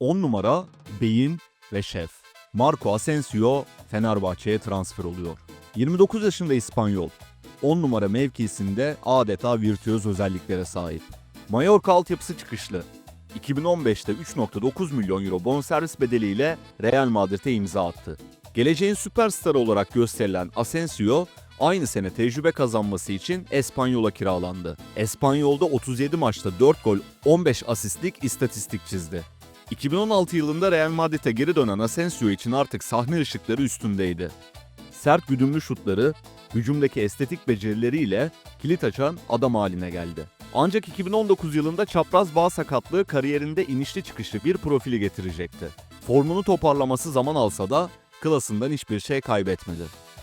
10 numara beyin ve şef. Marco Asensio Fenerbahçe'ye transfer oluyor. 29 yaşında İspanyol. 10 numara mevkisinde adeta virtüöz özelliklere sahip. Mallorca altyapısı çıkışlı. 2015'te 3.9 milyon euro bonservis bedeliyle Real Madrid'e imza attı. Geleceğin süperstarı olarak gösterilen Asensio, aynı sene tecrübe kazanması için Espanyol'a kiralandı. Espanyol'da 37 maçta 4 gol, 15 asistlik istatistik çizdi. 2016 yılında Real Madrid'e geri dönen Asensio için artık sahne ışıkları üstündeydi. Sert güdümlü şutları, hücumdaki estetik becerileriyle kilit açan adam haline geldi. Ancak 2019 yılında çapraz bağ sakatlığı kariyerinde inişli çıkışlı bir profili getirecekti. Formunu toparlaması zaman alsa da klasından hiçbir şey kaybetmedi.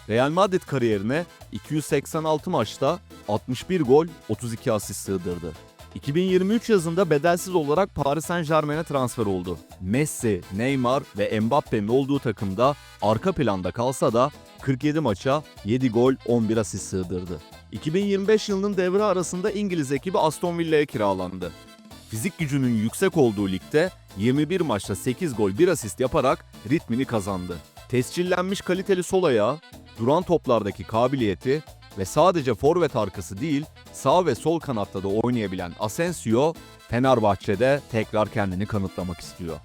Real Madrid kariyerine 286 maçta 61 gol, 32 asist sığdırdı. 2023 yazında bedelsiz olarak Paris Saint Germain'e transfer oldu. Messi, Neymar ve Mbappe'nin olduğu takımda arka planda kalsa da 47 maça 7 gol 11 asist sığdırdı. 2025 yılının devre arasında İngiliz ekibi Aston Villa'ya kiralandı. Fizik gücünün yüksek olduğu ligde 21 maçta 8 gol 1 asist yaparak ritmini kazandı. Tescillenmiş kaliteli sol ayağı, duran toplardaki kabiliyeti ve sadece forvet arkası değil sağ ve sol kanatta da oynayabilen Asensio Fenerbahçe'de tekrar kendini kanıtlamak istiyor.